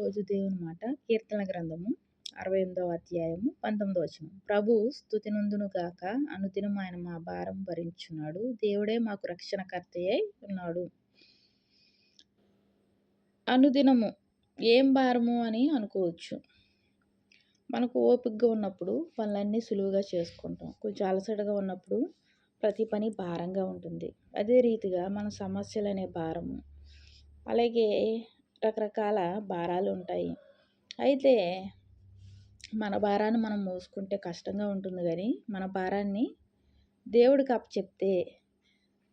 రోజు దేవుని మాట కీర్తన గ్రంథము అరవై ఎనిమిదవ అధ్యాయము పంతొమ్మిదవ వచనం. ప్రభు స్థుతినందును గాక అనుదినం ఆయన మా భారం భరించున్నాడు దేవుడే మాకు రక్షణకర్తయ్యే ఉన్నాడు. అనుదినము ఏం భారము అని అనుకోవచ్చు. మనకు ఓపికగా ఉన్నప్పుడు పనులన్నీ సులువుగా చేసుకుంటాం. కొంచెం అలసటగా ఉన్నప్పుడు ప్రతి పని భారంగా ఉంటుంది. అదే రీతిగా మన సమస్యలు అనే భారము. అలాగే రకరకాల భారాలు ఉంటాయి అయితే మన భారాన్ని మనం మోసుకుంటే కష్టంగా ఉంటుంది కానీ మన భారాన్ని దేవుడికి చెప్తే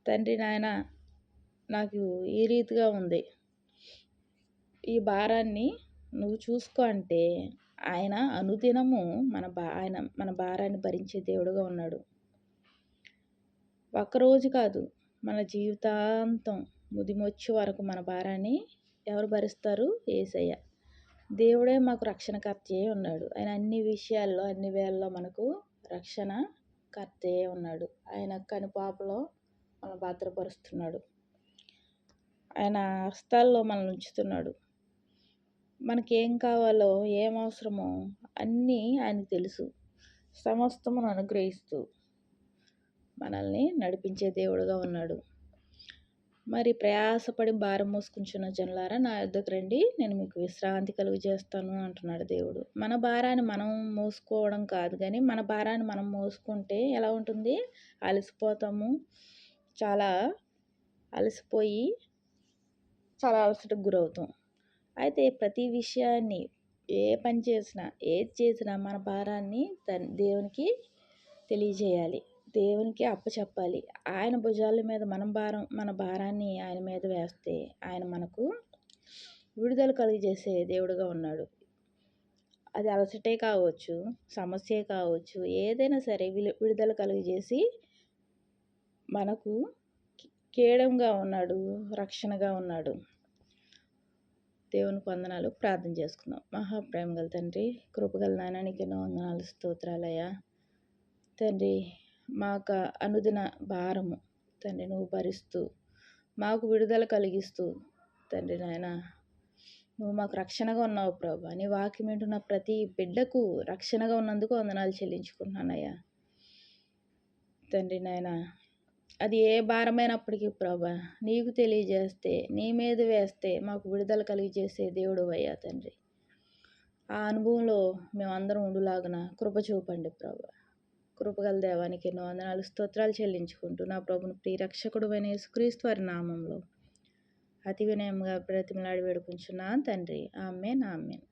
తండ్రి నాయన నాకు ఈ రీతిగా ఉంది. ఈ భారాన్ని నువ్వు చూసుకో అంటే ఆయన అనుదినము మన బా ఆయన మన భారాన్ని భరించే దేవుడుగా ఉన్నాడు. ఒక్కరోజు కాదు మన జీవితాంతం ముదిమొచ్చే వరకు మన భారాన్ని ఎవరు భరిస్తారు? ఏసయ్య. దేవుడే మాకు రక్షణకర్తే ఉన్నాడు. ఆయన అన్ని విషయాల్లో అన్ని వేళల్లో మనకు రక్షణ కర్తయ్యే ఉన్నాడు. ఆయన కనుపాపలో మన భద్రపరుస్తున్నాడు. ఆయన హస్తాల్లో మనల్ని ఉంచుతున్నాడు. మనకేం కావాలో ఏం అవసరమో అన్నీ ఆయనకు తెలుసు. సమస్తమును అనుగ్రహిస్తూ మనల్ని నడిపించే దేవుడుగా ఉన్నాడు. మరి ప్రయాసపడి భారం మోసుకుంటున్న జనులారా నా యొద్దకు రండి. నేను మీకు విశ్రాంతి కలుగు చేస్తాను అంటున్నాడు దేవుడు. మన భారాన్ని మనం మోసుకోవడం కాదు కానీ మన భారాన్ని మనం మోసుకుంటే ఎలా ఉంటుంది? అలసిపోతాము. చాలా అలసిపోయి చాలా అలసటకు గురవుతాం. అయితే ప్రతి విషయాన్ని ఏ పని చేసినా ఏది చేసినా మన భారాన్ని దేవునికి తెలియజేయాలి. దేవునికి అప్పచెప్పాలి. ఆయన భుజాల మీద మనం భారం మన భారాన్ని ఆయన మీద వేస్తే ఆయన మనకు విడుదల కలిగజేసే దేవుడుగా ఉన్నాడు. అది అలసటే కావచ్చు సమస్యే కావచ్చు ఏదైనా సరే విడుదల కలిగజేసి మనకు కేడంగా ఉన్నాడు రక్షణగా ఉన్నాడు. దేవుని వందనాలు. ప్రార్థన చేసుకుందాం. మహాప్రేమ గల తండ్రి కృపగల నాయనానికి ఎన్నో వందనాలు. స్తోత్రాలయ్యా. తండ్రి మాకు అనుదిన భారము తండ్రి నువ్వు భరిస్తూ మాకు విడుదల కలిగిస్తూ తండ్రి నాయన నువ్వు మాకు రక్షణగా ఉన్నావు ప్రభా. నీ వాక్యం వింటున్న ప్రతి బిడ్డకు రక్షణగా ఉన్నందుకు వందనాలు చెల్లించుకుంటున్నానయ్యా. తండ్రి నాయన అది ఏ భారమైనప్పటికీ ప్రభా నీకు తెలియజేస్తే నీ మీద వేస్తే మాకు విడుదల కలిగజేసే దేవుడు అయ్యా తండ్రి. ఆ అనుభవంలో మేమందరం ఉండులాగున కృప చూపండి ప్రభా. కృపగల దేవానికి ఎన్నో వందనాలు. స్తోత్రాలు చెల్లించుకుంటూ నా ప్రభుని ప్రియరక్షకుడు అయిన యేసుక్రీస్తు వారి నామంలో అతి వినయంగా ప్రతిమలాడి వేడుకుంటున్నాను తండ్రి. ఆమె నామే ఆమెన్.